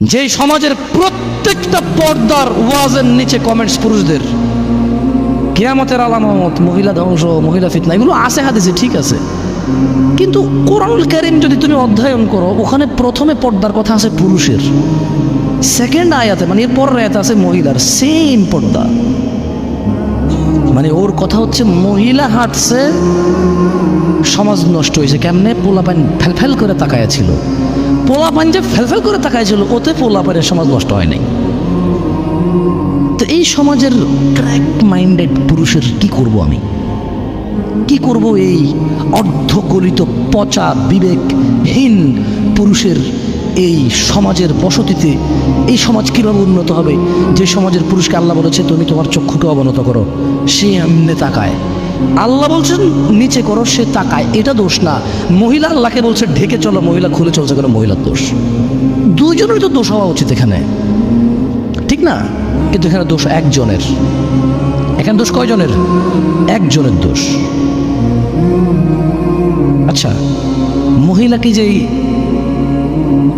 যে সমাজের প্রত্যেকটা পর্দার ওয়াজের নিচে কমেন্টস পুরুষদের। কেয়ামতের আলামত মহিলা ধ্বংস, মহিলা ফিতনা, এগুলো আছে হাদিসে, ঠিক আছে। কিন্তু কোরআনুল কারিম যদি তুমি অধ্যয়ন করো, ওখানে প্রথমে পর্দার কথা আছে পুরুষের। সেকেন্ড আয়াতে মানে এর পরের আয়াতে আছে মহিলার সেম পর্দা। মানে ওর কথা হচ্ছে মহিলা হাঁটছে, সমাজ নষ্ট হয়েছে, কেমনে পোলাপান ফেলফেল করে তাকায়া ছিল। পোলাপান যে ফেলফেল করে তাকায় ছিল ওতে পোলাপানের সমাজ নষ্ট হয় নাই তো এই সমাজের ক্র্যাক মাইন্ডেড পুরুষের কি করব আমি? কি করব এই অর্ধগলিত পচা, বিবেকহীন পুরুষের এই সমাজের বসতিতে? এই সমাজ কীভাবে উন্নত হবে? যে সমাজের পুরুষকে আল্লাহ বলেছে, তুমি তোমার চক্ষুকে অবনত করো। সে এমনি তাকায় আল্লাহ বলছেন, নিচে করো, সে তাকায়। এটা দোষ না। মহিলা আল্লাহকে বলছে, ঢেকে চলো, মহিলা খুলে চলছে কেন? মহিলার দোষ। দুজনেরই তো দোষ হওয়া উচিত এখানে। ঠিক না? কিন্তু এখানে দোষ একজনের। এখানে দোষ কয়জনের? একজনের দোষ। আচ্ছা মহিলাকে যেই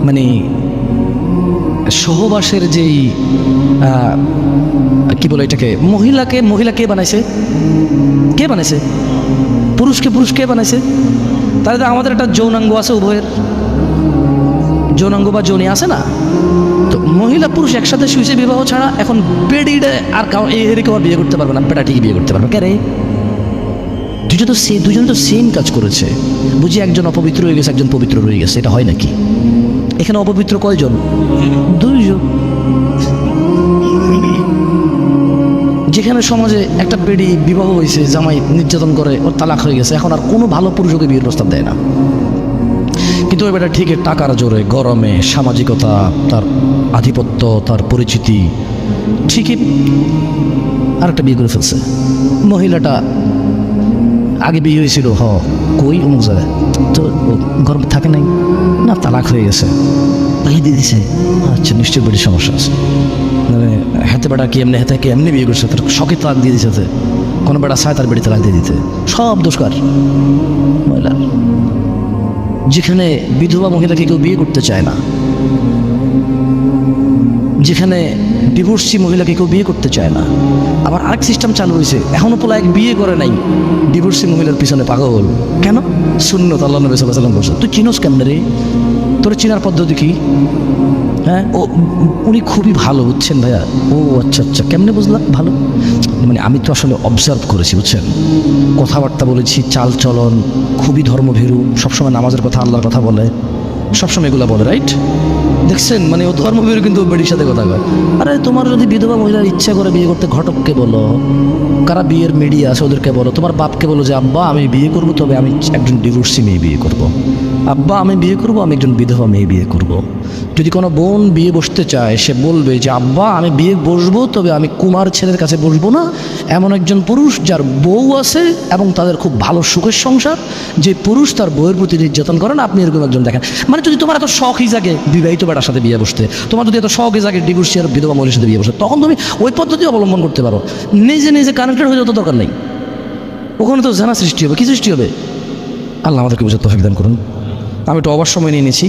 মানে সহবাসের যেই কি বলে এটাকে, মহিলাকে, মহিলা কে বানাইছে? কে বানাইছে? পুরুষকে পুরুষ কে বানাইছে? তাহলে আমাদের একটা যৌনাঙ্গ আছে উভয়ের। যৌনাঙ্গ বা যৌনি আছে না? তো মহিলা পুরুষ একসাথে শুয়েছে বিবাহ ছাড়া এখন বেডিডে আর কাউ এর কেউ আর বিয়ে করতে পারবে না, বেটা ঠিকই বিয়ে করতে পারবে। কে রে? দুজন তো সে দুজন তো সেম কাজ করেছে। বুঝি একজন অপবিত্র হয়ে গেছে, একজন পবিত্র রয়ে গেছে, এটা হয় নাকি? এখানে অপবিত্র কয়জন? দুইজন। যেখানে সমাজে একটা বেডি বিবাহ হয়েছে, জামাই নির্যাতন করে ওর তালাক হয়ে গেছে, এখন আর কোনো ভালো পুরুষ ওকে বিয়ের প্রস্তাব দেয় না। কিন্তু বেটা ঠিকই টাকার জোরে, গরমে, সামাজিকতা, তার আধিপত্য, তার পরিচিতি, ঠিকই আরেকটা বিয়ে করে ফেলছে। মহিলাটা আগে বিয়ে হয়েছিল, হ, কই অমুক জায়গায়? তো গরম থাকে নাই। না তালাক হয়ে গেছে। তাই দিয়ে দিছে? আচ্ছা নিশ্চয়ই বেড়ি সমস্যা আছে। মানে হাতে বেটা কি এমনি হাতে কি এমনি বিয়ে করছে? তার শখে তালাক দিয়ে দিছে কোনো বেটা চায় তার বেড়ি তালাক দিয়ে দিতে। সব দোষকার মহিলার যেখানে বিধবা মহিলাকে কেউ বিয়ে করতে চায় না যেখানে ডিভোর্সি মহিলাকে কেউ বিয়ে করতে চায় না। আবার আরেক সিস্টেম চালু হয়েছে। এখনও পোলা এক বিয়ে করে নাই। ডিভোর্সি মহিলার পিছনে পাগল। কেন? শূন্য তাল্লা নবী সাল্লাহ সাল্লাম তুই চিনোস কেমনে রে? তোর চিনার পদ্ধতি কি? হ্যাঁ? ও, উনি খুবই ভালো, বুঝছেন ভাইয়া? ও আচ্ছা আচ্ছা। কেমনে বুঝলাম? ভালো? মানে আমি তো আসলে অবজার্ভ করেছি, বুঝছেন? কথাবার্তা বলেছি, চাল চলন, খুবই ধর্মভীরু, সবসময় নামাজের কথা, আল্লাহর কথা বলে। সবসময় এগুলো বলে রাইট দেখছেন মানে ও ধর্মবীর কিন্তু বেডির সাথে কথা কয় আরে তোমার যদি বিধবা মহিলার ইচ্ছা করে বিয়ে করতে ঘটককে বলো, কারা বিয়ের মিডিয়া আছে ওদেরকে বলো, তোমার বাপকে বলো যে, আব্বা, আমি বিয়ে করব, তবে আমি একজন ডিভোর্সি মেয়ে বিয়ে করব। আব্বা, আমি বিয়ে করব, আমি একজন বিধবা মেয়ে বিয়ে করব। যদি কোনো বোন বিয়ে বসতে চায়, সে বলবে যে, আব্বা, আমি বিয়ে বসবো, তবে আমি কুমার ছেলের কাছে বসবো না। এমন একজন পুরুষ যার বউ আছে এবং তাদের খুব ভালো সুখের সংসার, যে পুরুষ তার বউয়ের প্রতি নির্যাতন করেন আপনি এরকম একজন দেখেন। মানে যদি তোমার এত শখই জাগে বিবাহিত বেটার সাথে বিয়ে বসতে, তোমার যদি এত শখই জাগে ডিভোর্সি আর বিধবা মহিলার সাথে বিয়ে বসতে, তখন তুমি ওই পদ্ধতি অবলম্বন করতে পারো। নিজে নিজে কানেক্টেড হয়ে যাওয়া দরকার নেই। ওখানে তো জানা সৃষ্টি হবে, কী সৃষ্টি হবে? আল্লাহ আমাদেরকে বুঝে তফিক করুন। আমি একটু অবার সময় নিয়ে নিয়েছি।